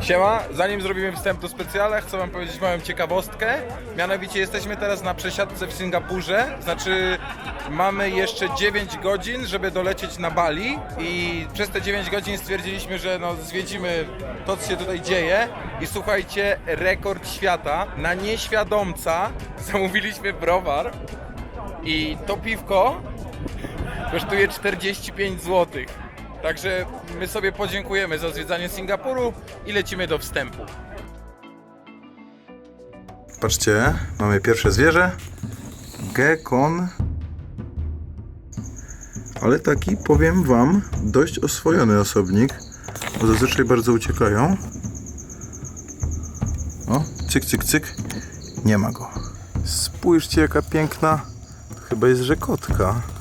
Siema, zanim zrobimy wstęp do specjala, chcę wam powiedzieć małą ciekawostkę. Mianowicie jesteśmy teraz na przesiadce w Singapurze, znaczy mamy jeszcze 9 godzin, żeby dolecieć na Bali i przez te 9 godzin stwierdziliśmy, że no zwiedzimy to, co się tutaj dzieje i słuchajcie, rekord świata na nieświadomca zamówiliśmy browar i to piwko kosztuje 45 zł. Także my sobie podziękujemy za zwiedzanie Singapuru i lecimy do wstępu. Patrzcie, mamy pierwsze zwierzę. Gekon. Ale taki, powiem wam, dość oswojony osobnik. Bo zazwyczaj bardzo uciekają. O, cyk, cyk, cyk. Nie ma go. Spójrzcie, jaka piękna. To chyba jest rzekotka.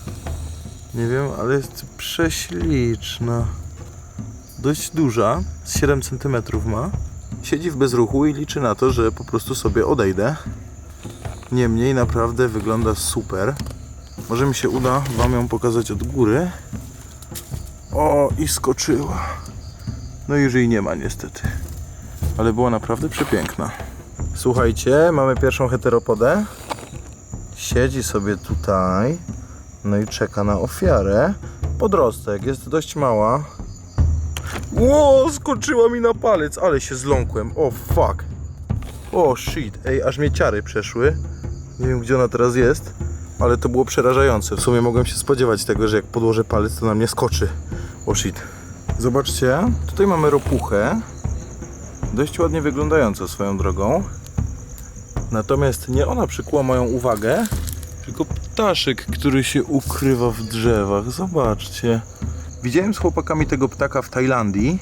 Nie wiem, ale jest prześliczna. Dość duża, z 7 cm ma. Siedzi w bezruchu i liczy na to, że po prostu sobie odejdę. Niemniej naprawdę wygląda super. Może mi się uda Wam ją pokazać od góry. O, i skoczyła. No już jej nie ma niestety. Ale była naprawdę przepiękna. Słuchajcie, mamy pierwszą heteropodę. Siedzi sobie tutaj. No i czeka na ofiarę. Podrostek, jest dość mała. Ło, skoczyła mi na palec, ale się zląkłem. O fuck. O shit, ej, aż mnie ciary przeszły. Nie wiem gdzie ona teraz jest, ale to było przerażające. W sumie mogłem się spodziewać tego, że jak podłożę palec, to na mnie skoczy. O shit. Zobaczcie, tutaj mamy ropuchę. Dość ładnie wyglądającą swoją drogą. Natomiast nie ona przykuła moją uwagę, tylko ptaszek, który się ukrywa w drzewach. Zobaczcie. Widziałem z chłopakami tego ptaka w Tajlandii.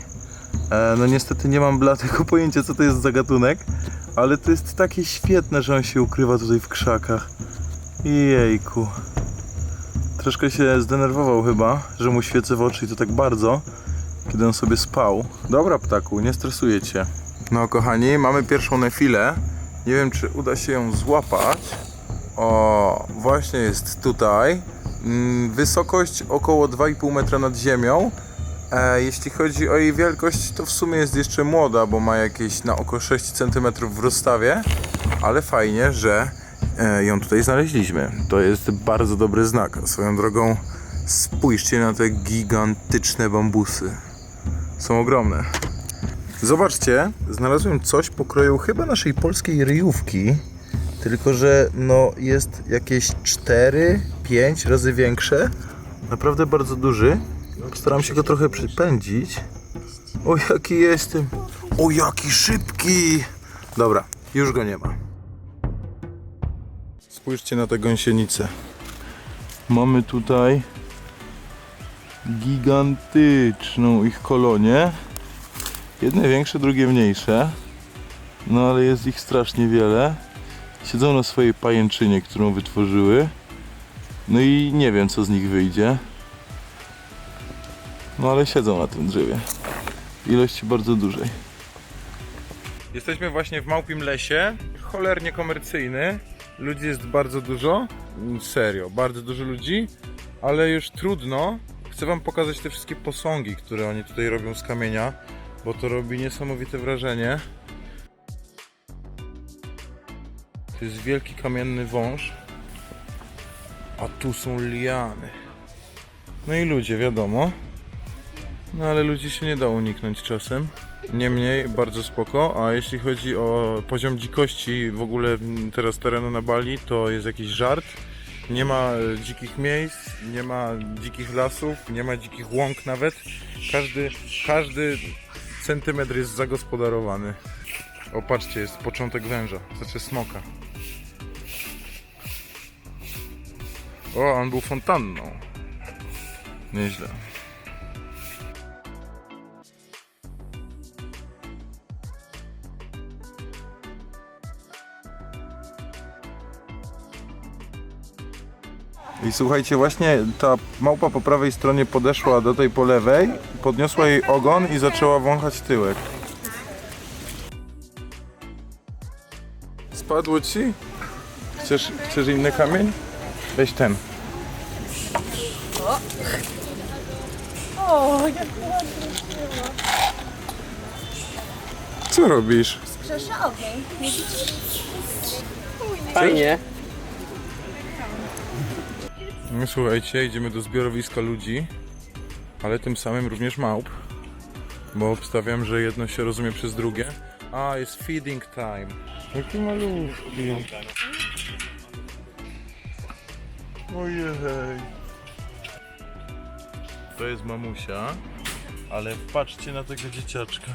E, no niestety nie mam bladego pojęcia, co to jest za gatunek, ale to jest takie świetne, że on się ukrywa tutaj w krzakach. Jejku. Troszkę się zdenerwował chyba, że mu świecę w oczy i to tak bardzo, kiedy on sobie spał. Dobra ptaku, nie stresuję cię. No kochani, mamy pierwszą nefilę. Nie wiem, czy uda się ją złapać. O, właśnie jest tutaj. Mm, Wysokość około 2,5 metra nad ziemią. E, jeśli chodzi o jej wielkość, to w sumie jest jeszcze młoda, bo ma jakieś na około 6 cm w rozstawie. Ale fajnie, że e, ją tutaj znaleźliśmy. To jest bardzo dobry znak. Swoją drogą, spójrzcie na te gigantyczne bambusy. Są ogromne. Zobaczcie, znalazłem coś pokroju chyba naszej polskiej ryjówki. Tylko, że no jest jakieś 4-5 razy większe. Naprawdę bardzo duży. Postaram się go trochę przypędzić. O jaki jestem. O jaki szybki. Dobra, już go nie ma. Spójrzcie na tę gąsienicę. Mamy tutaj gigantyczną ich kolonię. Jedne większe, drugie mniejsze. No ale jest ich strasznie wiele. Siedzą na swojej pajęczynie, którą wytworzyły. No i nie wiem, co z nich wyjdzie. No ale siedzą na tym drzewie. Ilości bardzo dużej. Jesteśmy właśnie w Małpim Lesie, cholernie komercyjny. Ludzi jest bardzo dużo, serio, bardzo dużo ludzi, ale już trudno. Chcę wam pokazać te wszystkie posągi, które oni tutaj robią z kamienia, bo to robi niesamowite wrażenie. To jest wielki kamienny wąż, a tu są liany. No i ludzie, wiadomo. No ale ludzi się nie da uniknąć czasem. Niemniej bardzo spoko, a jeśli chodzi o poziom dzikości w ogóle teraz terenu na Bali, to jest jakiś żart. Nie ma e, dzikich miejsc, nie ma dzikich lasów, nie ma dzikich łąk nawet. Każdy, każdy centymetr jest zagospodarowany. O patrzcie, jest początek węża, znaczy smoka. O, on był fontanną. Nieźle. I słuchajcie, właśnie ta małpa po prawej stronie podeszła do tej po lewej, podniosła jej ogon i zaczęła wąchać tyłek. Spadło ci? Chcesz, chcesz inny kamień? Weź ten. O, jak ładnie było. Co robisz? Krzeszę ogień. Nie widzisz? Fajnie. No słuchajcie, idziemy do zbiorowiska ludzi, ale tym samym również małp, bo obstawiam, że jedno się rozumie przez drugie. A, jest feeding time. Jaki malutki. Ojej. To jest mamusia, ale patrzcie na tego dzieciaczka.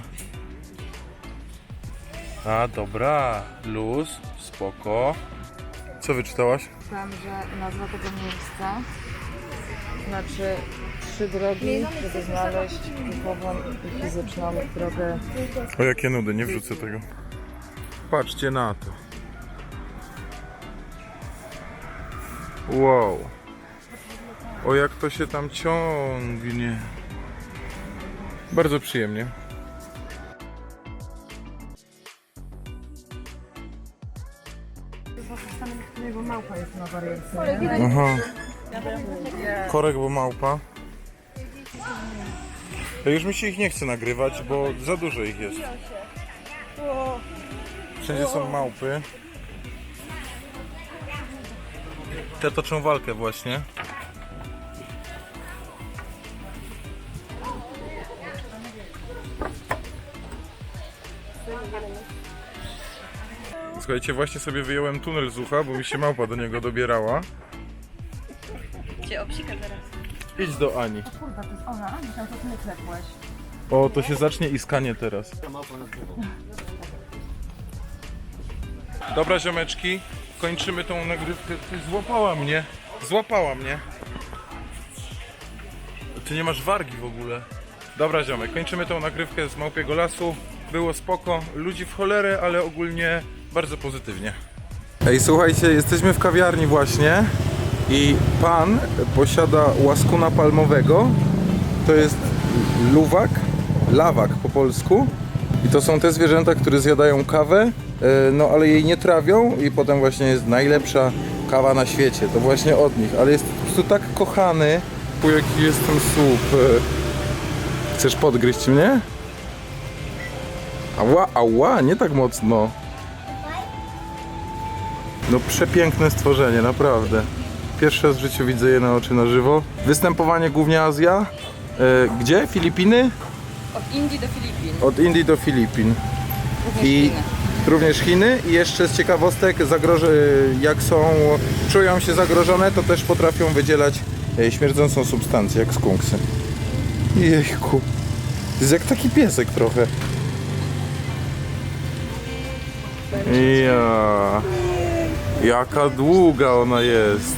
A, dobra, luz, spoko. Co wyczytałaś? Czytałam, że nazwa tego miejsca znaczy trzy drogi, żeby znaleźć duchową i fizyczną drogę. O jakie nudy, nie wrzucę tego. Patrzcie na to. Wow. O jak to się tam ciągnie. Bardzo przyjemnie. Jego małpa jest na. Aha. Korek, bo małpa. Już mi się ich nie chce nagrywać, bo za dużo ich jest. Wszędzie są małpy. Te toczą walkę właśnie. Słuchajcie, właśnie sobie wyjąłem tunel z ucha, bo mi się małpa do niego dobierała. Cię obsika teraz. Idź do Ani. Kurwa, to jest ona? Myślałam, że ty nie klepłeś. O, to się zacznie iskanie teraz. Dobra, ziomeczki, kończymy tą nagrywkę. Ty złapała mnie. Złapała mnie. Ty nie masz wargi w ogóle. Dobra, ziomek, kończymy tą nagrywkę z Małpiego Lasu. Było spoko. Ludzi w cholerę, ale ogólnie bardzo pozytywnie. Ej, słuchajcie, jesteśmy w kawiarni właśnie i pan posiada łaskuna palmowego. To jest luwak, lawak po polsku. I to są te zwierzęta, które zjadają kawę, no ale jej nie trawią i potem właśnie jest najlepsza kawa na świecie. To właśnie od nich, ale jest po prostu tak kochany. U jaki jestem super. Chcesz podgryźć mnie? Ała, ała, nie tak mocno. No przepiękne stworzenie, naprawdę. Pierwszy raz w życiu widzę je na oczy na żywo. Występowanie głównie Azja. E, gdzie? Filipiny? Od Indii do Filipin. Od Indii do Filipin. Również I Chiny. Również Chiny. I jeszcze z ciekawostek, jak są, czują się zagrożone, to też potrafią wydzielać e, śmierdzącą substancję, jak skunksy. Jejku. Jest jak taki piesek trochę. Ja. Jaka długa ona jest.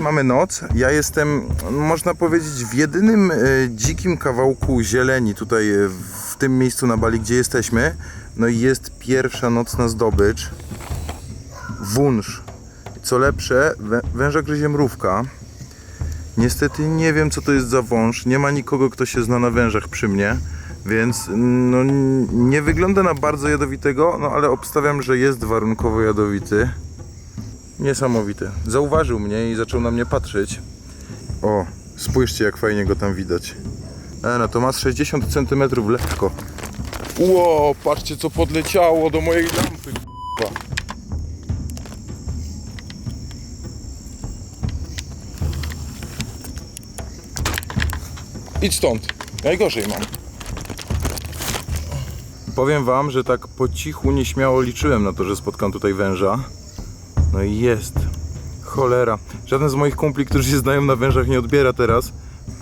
Mamy noc. Ja jestem, można powiedzieć, w jedynym e, dzikim kawałku zieleni tutaj e, w tym miejscu na Bali, gdzie jesteśmy. No i jest pierwsza nocna zdobycz. Wunsz. Co lepsze, wę- węża gryzie mrówka. Niestety nie wiem, co to jest za wąż. Nie ma nikogo, kto się zna na wężach przy mnie. Więc no, nie wygląda na bardzo jadowitego, no ale obstawiam, że jest warunkowo jadowity. Niesamowite. Zauważył mnie i zaczął na mnie patrzeć. O, spójrzcie jak fajnie go tam widać. E, no to ma z 60 cm lekko. Ło, patrzcie co podleciało do mojej lampy. k***a. Idź stąd. Najgorzej mam. Powiem wam, że tak po cichu nieśmiało liczyłem na to, że spotkam tutaj węża. No i jest. Cholera. Żaden z moich kumpli, którzy się znają na wężach nie odbiera teraz.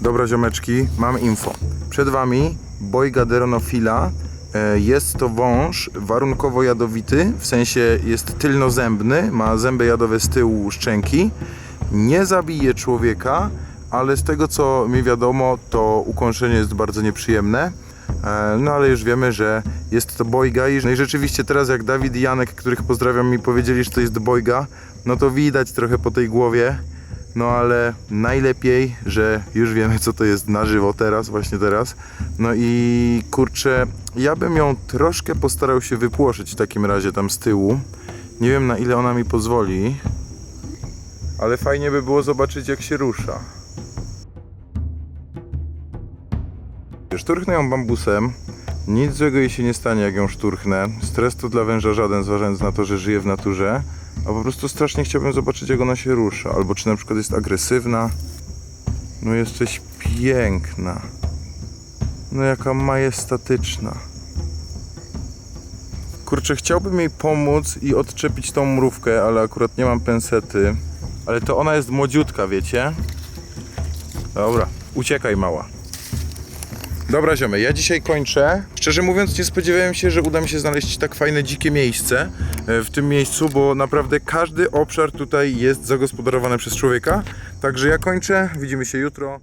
Dobra ziomeczki, mam info. Przed wami Boiga deronofila. E, Jest to wąż warunkowo jadowity, w sensie jest tylnozębny, ma zęby jadowe z tyłu szczęki. Nie zabije człowieka, ale z tego co mi wiadomo, to ukąszenie jest bardzo nieprzyjemne. E, No ale już wiemy, że jest to bojga no i rzeczywiście teraz jak Dawid i Janek, których pozdrawiam mi powiedzieli, że to jest bojga, no to widać trochę po tej głowie. No ale najlepiej, że już wiemy co to jest na żywo teraz, właśnie teraz. No i kurczę, ja bym ją troszkę postarał się wypłoszyć w takim razie tam z tyłu. Nie wiem na ile ona mi pozwoli. ale fajnie by było zobaczyć jak się rusza. Szturchnę ją bambusem. Nic złego jej się nie stanie, jak ją szturchnę. Stres to dla węża żaden, zważając na to, że żyje w naturze. A po prostu strasznie chciałbym zobaczyć, jak ona się rusza. Albo czy na przykład jest agresywna. No jesteś piękna. No jaka majestatyczna. Kurczę, chciałbym jej pomóc i odczepić tą mrówkę, ale akurat nie mam pensety. Ale to ona jest młodziutka, wiecie? Dobra, uciekaj mała. Dobra ziomy, ja dzisiaj kończę. Szczerze mówiąc nie spodziewałem się, że uda mi się znaleźć tak fajne dzikie miejsce e, w tym miejscu, bo naprawdę każdy obszar tutaj jest zagospodarowany przez człowieka. Także ja kończę, widzimy się jutro.